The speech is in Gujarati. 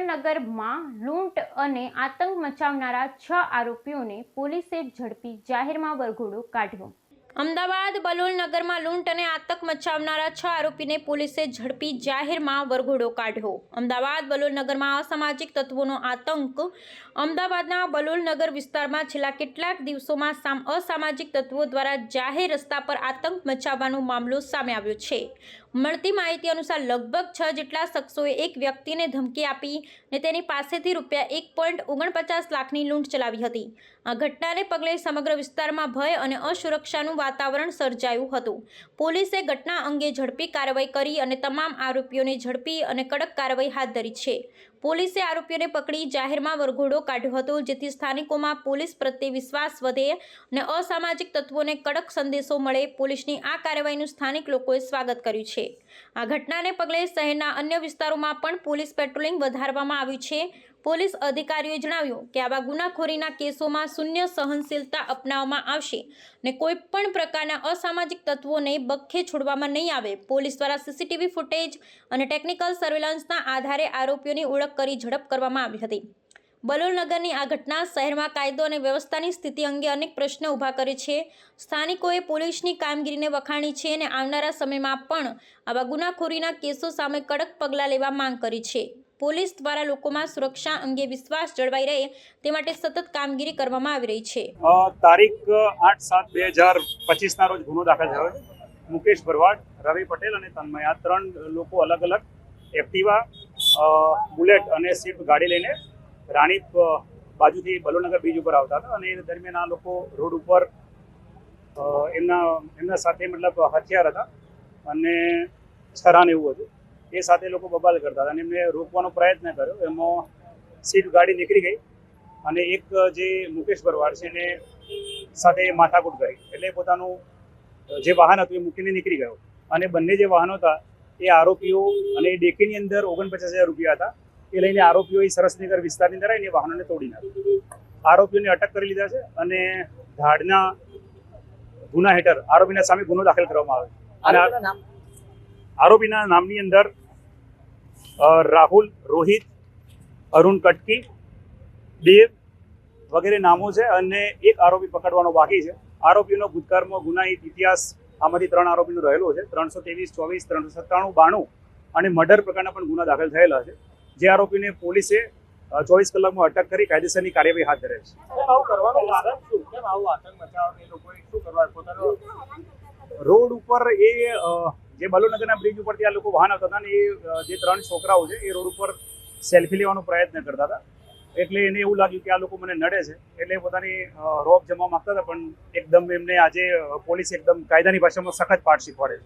બલુલનગરમાં લૂંટ અને આતંક મચાવનારા છ આરોપીઓને પોલીસે ઝડપી જાહેરમાં વરઘોડો કાઢ્યો. અમદાવાદ બલુલનગરમાં લૂંટ અને આતંક મચાવનારા છ આરોપીને પોલીસે ઝડપી જાહેરમાં વરઘોડો કાઢ્યો. અમદાવાદ બલુલનગરમાં અસામાજિક તત્વોનો આતંક. અમદાવાદના બલુલનગર વિસ્તારમાં છેલ્લા કેટલાક દિવસોમાં સામ અસામાજિક તત્વો દ્વારા જાહેર રસ્તા પર આતંક મચાવવાનો મામલો સામે આવ્યો છે. મળતી માહિતી અનુસાર લગભગ છ જેટલા શખ્સોએ એક વ્યક્તિને ધમકી આપી ને તેની પાસેથી રૂપિયા એક પોઈન્ટ ઓગણપચાસ લાખની લૂંટ ચલાવી હતી. આ ઘટનાને પગલે સમગ્ર વિસ્તારમાં ભય અને અસુરક્ષાનું વાતાવરણ સર્જાયું હતું. પોલીસે ઘટના અંગે ઝડપી કાર્યવાહી કરી અને તમામ આરોપીઓને ઝડપી અને કડક કાર્યવાહી હાથ ધરી છે. પોલીસે આરોપીઓને પકડી જાહેરમાં વરઘોડો કાઢ્યો હતો, જેથી સ્થાનિકોમાં પોલીસ પ્રત્યે વિશ્વાસ વધે અને અસામાજિક તત્વોને કડક સંદેશો મળે. પોલીસની આ કાર્યવાહીનું સ્થાનિક લોકોએ સ્વાગત કર્યું છે. આ ઘટનાને પગલે શહેરના અન્ય વિસ્તારોમાં પણ પોલીસ પેટ્રોલિંગ વધારવામાં આવ્યું છે. પોલીસ અધિકારીઓએ જણાવ્યું કે આવા ગુનાખોરીના કેસોમાં શૂન્ય સહનશીલતા અપનાવવામાં આવશે ને કોઈ પણ પ્રકારના અસામાજિક તત્વોને બખ્ખે છોડવામાં નહીં આવે. પોલીસ દ્વારા સીસીટીવી ફૂટેજ અને ટેકનિકલ સર્વેલન્સના આધારે આરોપીઓની ઓળખ કરી ઝડપ કરવામાં આવી હતી. બલોલનગરની આ ઘટના શહેરમાં કાયદો અને વ્યવસ્થાની સ્થિતિ અંગે અનેક પ્રશ્નો ઊભા કરે છે. સ્થાનિકોએ પોલીસની કામગીરીને વખાણી છે અને આવનારા સમયમાં પણ આવા ગુનાખોરીના કેસો સામે કડક પગલાં લેવા માંગ કરી છે. પોલીસ દ્વારા લોકોમાં સુરક્ષા અંગે વિશ્વાસ જળવાઈ રહે તે માટે સતત કામગીરી કરવામાં આવી રહી છે. તારીખ આઠ સાત બે હજાર પચીસના રોજ ગુનો દાખલ થયો મુકેશ ભરવાડ, રવિ પટેલ અને તન્મય ત્રણ લોકો અલગ અલગ એક્ટિવા બુલેટ અને સ્વિફ્ટ ગાડી લઈને રાણીપ બાજુથી બલોનગર બ્રિજ ઉપર આવતા હતા અને એ દરમિયાન આ લોકો રોડ ઉપર એમના એમના સાથે મતલબ હથિયાર હતા અને છરાને એવું હતું. એ સાથે લોકો બબાલ કરતા હતા અને એમને રોકવાનો પ્રયત્ન કર્યો. એમાં સ્વિફ્ટ ગાડી નીકળી ગઈ અને એક જે મુકેશ ભરવાડ છે એને સાથે માથાકૂટ કરી. એટલે પોતાનું જે વાહન હતું એ મૂકીને નીકળી ગયો. અને બંને જે વાહનો હતા એ આરોપીઓ અને ડેકીની અંદર ઓગણપચાસ હજાર રૂપિયા હતા. એ લઈને આરોપીઓ એ સરસનગર વિસ્તારની અંદર આવીને વાહનોને તોડી નાખ્યા. આરોપીઓને અટક કરી લીધા છે અને ધાડના ગુના હેઠળ આરોપીના સામે ગુનો દાખલ કરવામાં આવે અને આરોપીના નામની અંદર રાહુલ રોહિત અરુણ કટકી દેવ વગેરે નામો છે અને એક આરોપી પકડવાનો બાકી છે. આરોપીનો ભૂતકાળમાં ગુનાહિત ઇતિહાસ આમાંથી ત્રણ આરોપીનું રહેલો છે. ત્રણસો ત્રેવીસ ચોવીસ ત્રણસો સત્તાણું બાણું અને મર્ડર પ્રકારના પણ ગુના દાખલ થયેલા છે. જે આરોપીને પોલીસે ચોવીસ કલાકમાં અટક કરી કાયદેસરની કાર્યવાહી હાથ ધરે છે. રોડ ઉપર એ જે બલોનગરના બ્રિજ ઉપરથી આ લોકો વાહન આવતા હતા ને એ જે ત્રણ છોકરાઓ છે એ રોડ ઉપર સેલ્ફી લેવાનો પ્રયત્ન કરતા હતા. એટલે એને એવું લાગ્યું કે આ લોકો મને નડે છે. એટલે પોતાની રોપ જમવા માંગતા હતા, પણ એકદમ એમને આજે પોલીસ એકદમ કાયદાની ભાષામાં સખત પાઠ શીખવાડે છે.